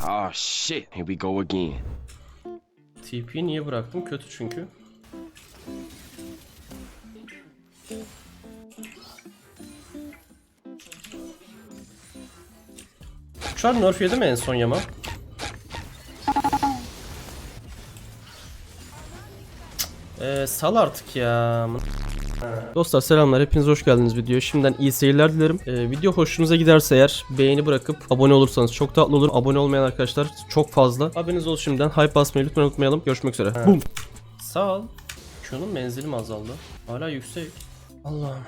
Oh shit, here we go again. TP'yi niye bıraktım? Kötü çünkü. Uçar nerf yedi mi en son yama? Eee sal artık ya. Dostlar selamlar hepiniz hoş geldiniz videoya. Şimdiden iyi seyirler dilerim. Ee, video hoşunuza giderse eğer beğeni bırakıp abone olursanız çok tatlı olur. Abone olmayan arkadaşlar çok fazla. Haberiniz olsun şimdiden. Hype basmayı lütfen unutmayalım. Görüşmek üzere. Boom. Sağ ol. Şunun menzili mi azaldı? Hala yüksek. Allah'ım.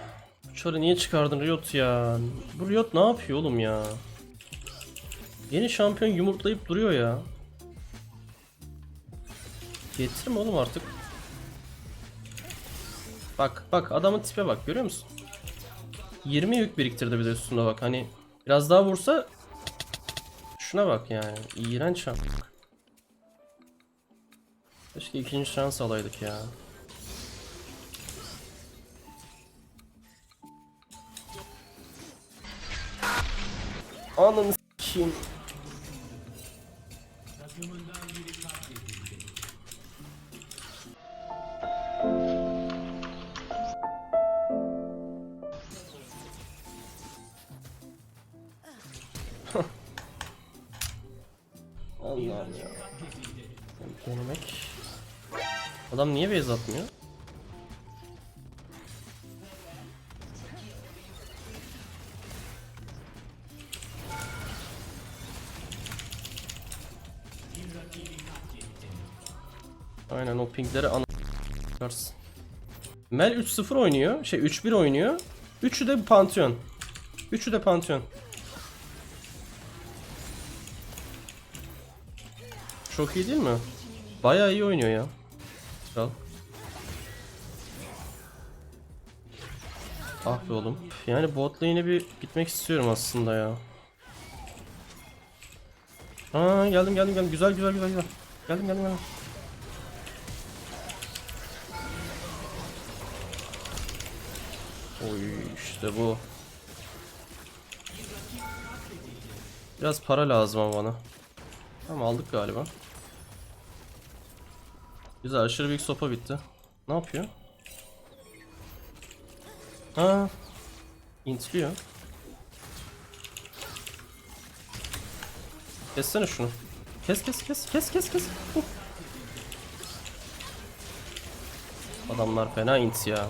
Uçarı niye çıkardın Riot ya? Bu Riot ne yapıyor oğlum ya? Yeni şampiyon yumurtlayıp duruyor ya. Getirme oğlum artık. Bak bak adamın tipe bak görüyor musun? 20 yük biriktirdi bir de üstünde bak hani biraz daha vursa şuna bak yani iğrenç şans. Keşke ikinci şans alaydık ya. Ananı s**eyim. Allah'ım ya. Denemek. Adam niye base atmıyor? Aynen o pingleri çıkarsın. Mel 3-0 oynuyor. Şey 3-1 oynuyor. Üçü de Pantheon. Üçü de Pantheon. Çok iyi değil mi? Bayağı iyi oynuyor ya. Kral. Ah be oğlum. Yani bot lane'e bir gitmek istiyorum aslında ya. Aa geldim geldim geldim. Güzel güzel güzel güzel. Geldim geldim geldim. Oy işte bu. Biraz para lazım ama bana. Tamam aldık galiba. Güzel aşırı büyük sopa bitti. Ne yapıyor? Ha, intiliyor. Kessene şunu. Kes kes kes kes kes kes. Huh. Adamlar fena int ya.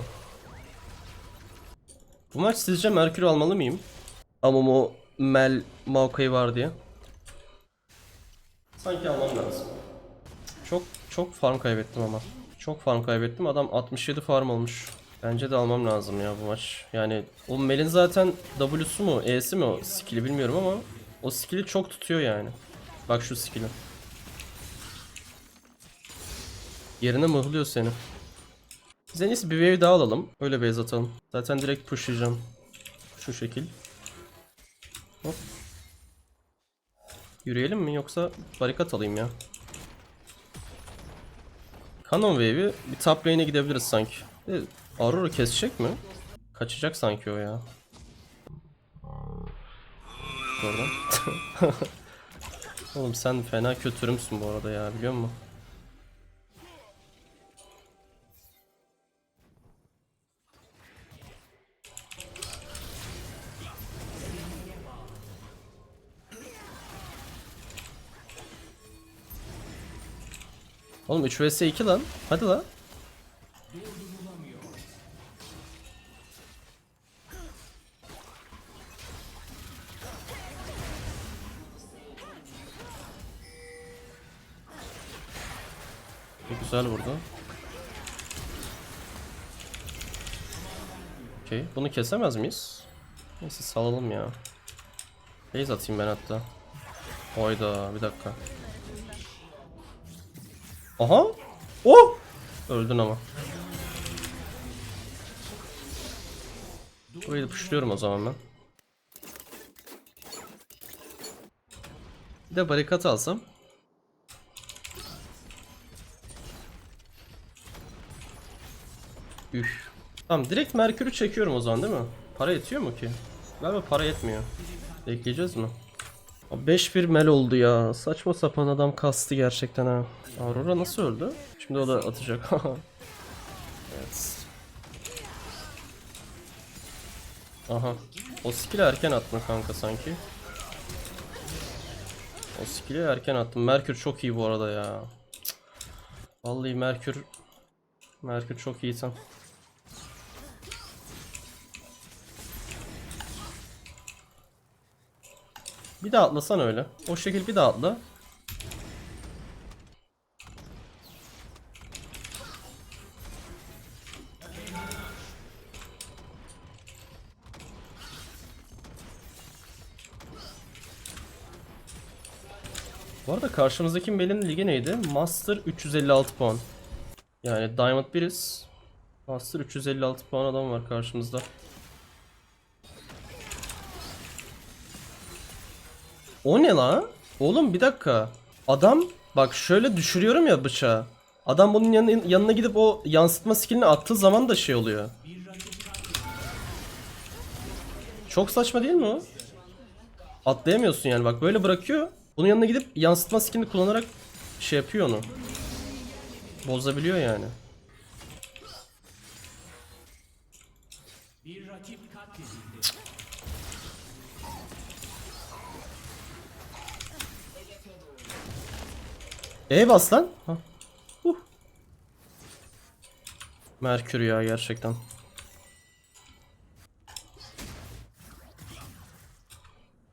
Bu maç sizce Merkür almalı mıyım? O Mel Maokai var diye. Sanki almam lazım. Çok çok farm kaybettim ama. Çok farm kaybettim. Adam 67 farm olmuş. Bence de almam lazım ya bu maç. Yani o Mel'in zaten W'su mu, E'si mi o skill'i bilmiyorum ama o skill'i çok tutuyor yani. Bak şu skill'i. Yerine mıhlıyor seni. Biz en iyisi bir wave daha alalım. Öyle base atalım. Zaten direkt pushlayacağım. Şu şekil. Hop. Yürüyelim mi yoksa barikat alayım ya. Canon Wave'i bir top lane'e gidebiliriz sanki. E, Aurora kesecek mi? Kaçacak sanki o ya. Oradan. Oğlum sen fena kötürümsün bu arada ya biliyor musun? Oğlum 3 vs 2 lan. Hadi lan. Güzel vurdu. Okey. Bunu kesemez miyiz? Neyse salalım ya. Base atayım ben hatta. Oyda bir dakika. Aha. Oh. Öldün ama. Burayı da pushluyorum o zaman ben. Bir de barikat alsam. Üf. Tamam direkt Merkür'ü çekiyorum o zaman değil mi? Para yetiyor mu ki? Galiba para yetmiyor. Bekleyeceğiz mi? 5-1 mel oldu ya. Saçma sapan adam kastı gerçekten ha. Aurora nasıl öldü? Şimdi o da atacak. evet. Aha. O skill'i erken attın kanka sanki. O skill'i erken attım. Merkür çok iyi bu arada ya. Vallahi Merkür Merkür çok iyi tam. Bir daha atlasan öyle. O şekil bir daha atla. Bu arada karşımızdaki Mel'in ligi neydi? Master 356 puan. Yani Diamond 1'iz. Master 356 puan adam var karşımızda. O ne la? Oğlum bir dakika. Adam bak şöyle düşürüyorum ya bıçağı. Adam bunun yanına, yanına gidip o yansıtma skillini attığı zaman da şey oluyor. Çok saçma değil mi o? Atlayamıyorsun yani bak böyle bırakıyor. Bunun yanına gidip yansıtma skillini kullanarak şey yapıyor onu. Bozabiliyor yani. E bas lan. Ha. Huh. Merkür ya gerçekten.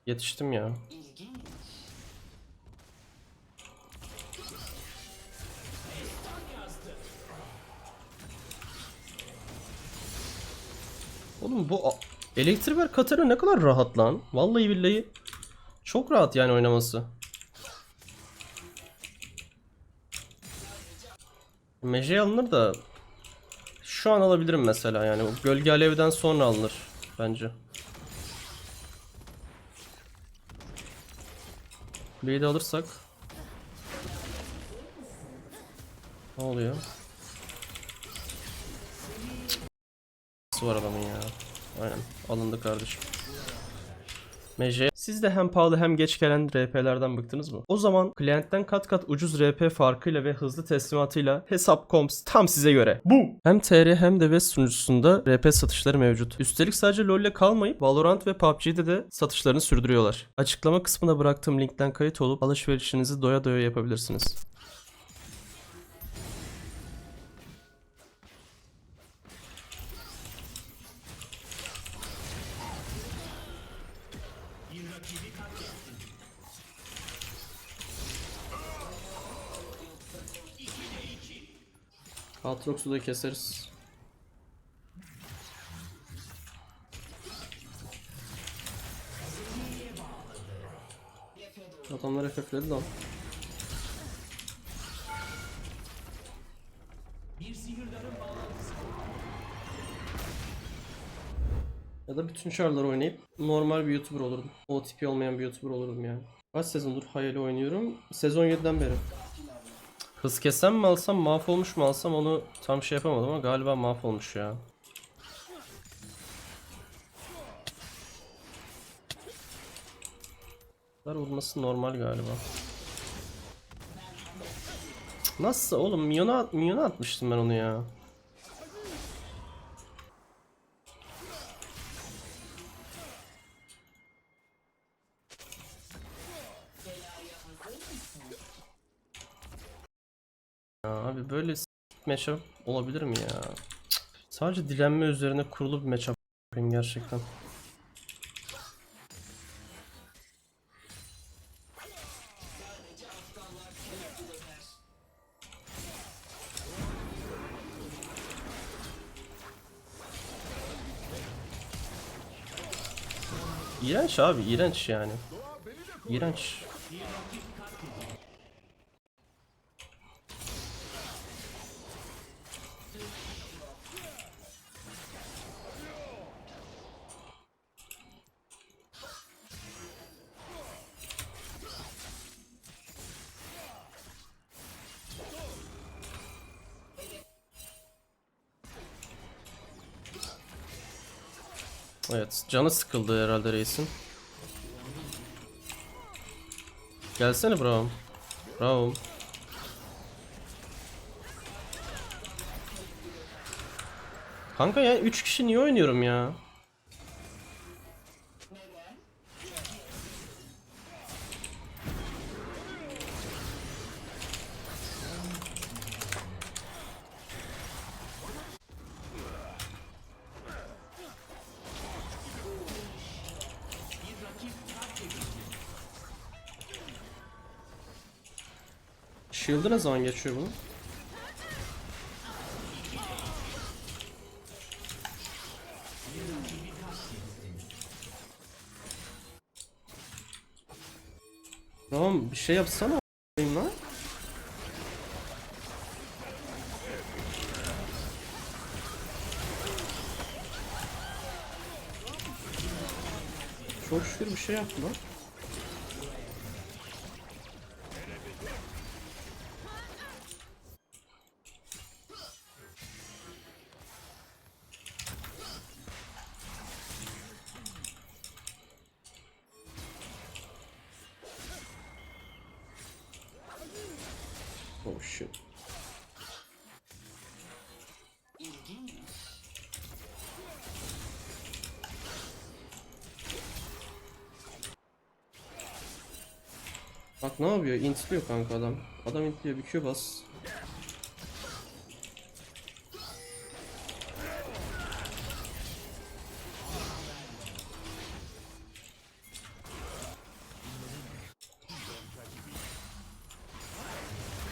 Yetiştim ya. Oğlum bu a- Elektriver Katarina ne kadar rahat lan. Vallahi billahi çok rahat yani oynaması. Mece alınır da şu an alabilirim mesela yani o gölge alevden sonra alınır bence. Kuleyi alırsak Ne oluyor? Cık. var adamın ya. Aynen alındı kardeşim. MJ. Siz de hem pahalı hem geç gelen RP'lerden bıktınız mı? O zaman klientten kat kat ucuz RP farkıyla ve hızlı teslimatıyla Hesap.coms tam size göre. Bu! Hem TR hem de Web sunucusunda RP satışları mevcut. Üstelik sadece LoL'le kalmayıp Valorant ve PUBG'de de satışlarını sürdürüyorlar. Açıklama kısmına bıraktığım linkten kayıt olup alışverişinizi doya doya yapabilirsiniz. Aatrox'u da keseriz. Adamlar FF'ledi lan. Bütün çarları oynayıp normal bir YouTuber olurdum. OTP olmayan bir YouTuber olurdum yani. Kaç sezondur Hayal'i oynuyorum? Sezon 7'den beri. Hız kesen mi alsam mahvolmuş mu alsam onu tam şey yapamadım ama galiba mahvolmuş ya. Dar olması normal galiba. Nasıl oğlum milyona, milyona atmıştım ben onu ya. Abi böyle matchup olabilir mi ya? Sadece direnme üzerine kurulu bir matchup yapayım gerçekten. İğrenç abi, iğrenç yani. İğrenç. Evet canı sıkıldı herhalde reisin. Gelsene Braum. Braum. Kanka ya 3 kişi niye oynuyorum ya? Ne zaman geçiyor bunun? Tamam bir şey yapsana a**ayım lan. Çok şükür bir şey yaptı lan. Shit. Bak ne yapıyor? Intliyor kanka adam. Adam intliyor bir Q bas.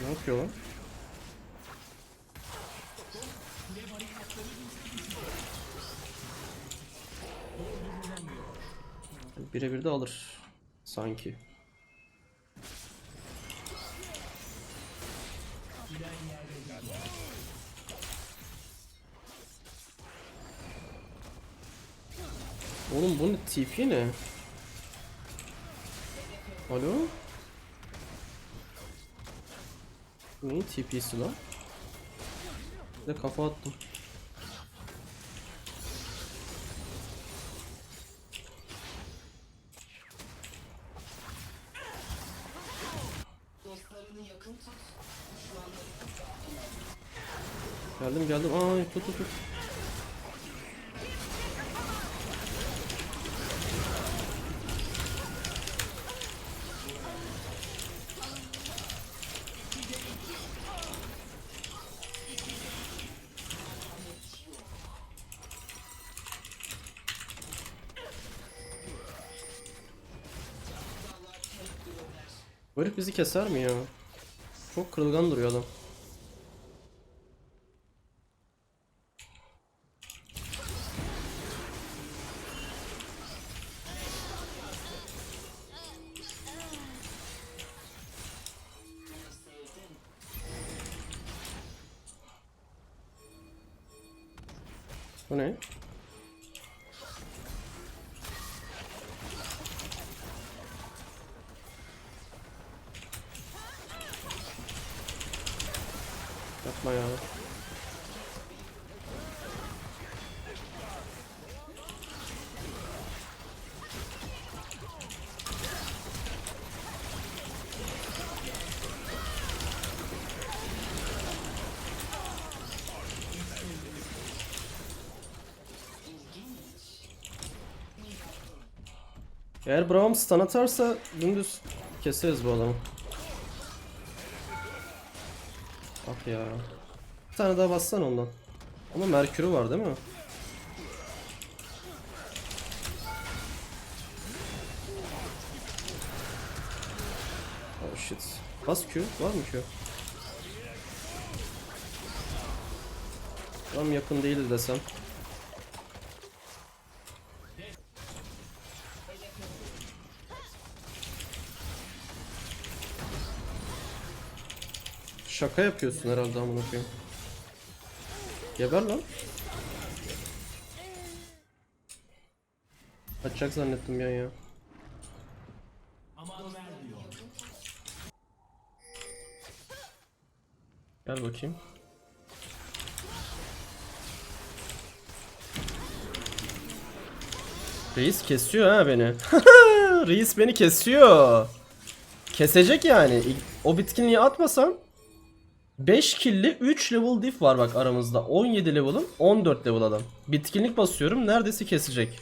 Ne yapıyor lan? Birebir de alır sanki. Oğlum bu ne ne? Alo? Neyin TP'si lan? Bir de kafa attım. Geldim geldim. Ay tut tut tut. Bu herif bizi keser mi ya? Çok kırılgan duruyor adam. Bu ne? Yapma ya. Eğer Braum stun atarsa dümdüz keseriz bu adamı. Ah ya. Bir tane daha bassan ondan. Ama Merkür'ü var değil mi? Oh shit. Bas Q. Var mı Q? Tam yakın değildi desem. Şaka yapıyorsun herhalde amına koyayım. Geber lan. Kaçacak zannettim ya ya. Gel bakayım. Reis kesiyor ha beni. Reis beni kesiyor. Kesecek yani. O bitkinliği atmasam 5 killi 3 level diff var bak aramızda. 17 level'ım 14 level adam. Bitkinlik basıyorum neredeyse kesecek.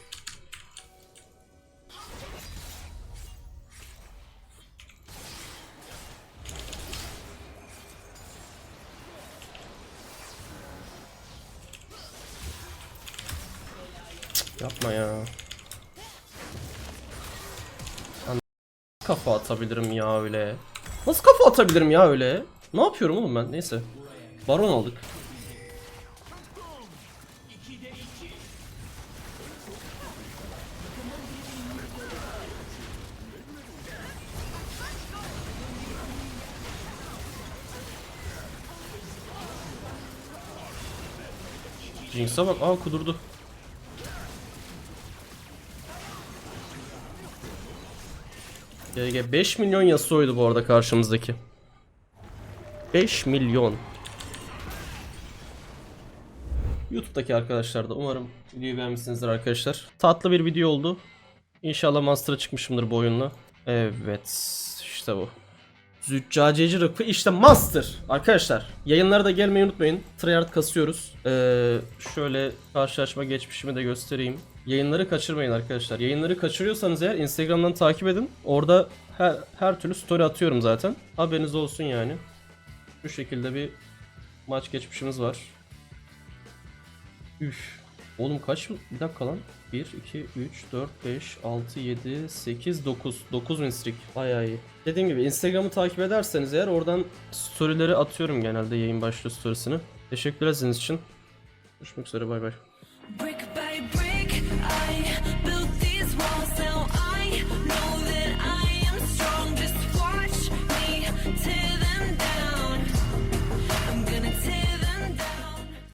Cık, Yapma ya. Lan kafa atabilirim ya öyle. Nasıl kafa atabilirim ya öyle? Ne yapıyorum oğlum ben? Neyse. Baron aldık. Jinx'a bak. Aa kudurdu. GG 5 milyon Yasuo'ydu bu arada karşımızdaki. 5 milyon. YouTube'daki arkadaşlar da umarım videoyu beğenmişsinizdir arkadaşlar. Tatlı bir video oldu. İnşallah Master'a çıkmışımdır bu oyunla. Evet işte bu. Züccaceci rakı işte Master. Arkadaşlar yayınlara da gelmeyi unutmayın. Tryhard kasıyoruz. Ee, şöyle karşılaşma geçmişimi de göstereyim. Yayınları kaçırmayın arkadaşlar. Yayınları kaçırıyorsanız eğer Instagram'dan takip edin. Orada her, her türlü story atıyorum zaten. Haberiniz olsun yani. Şu şekilde bir maç geçmişimiz var. Üf. Oğlum kaç? Bir dakika lan. 1, 2, 3, 4, 5, 6, 7, 8, 9. 9 win streak. Bayağı iyi. Dediğim gibi Instagram'ı takip ederseniz eğer oradan storyleri atıyorum genelde yayın başlıyor storiesini. Teşekkürler sizin için. Görüşmek üzere bay bay.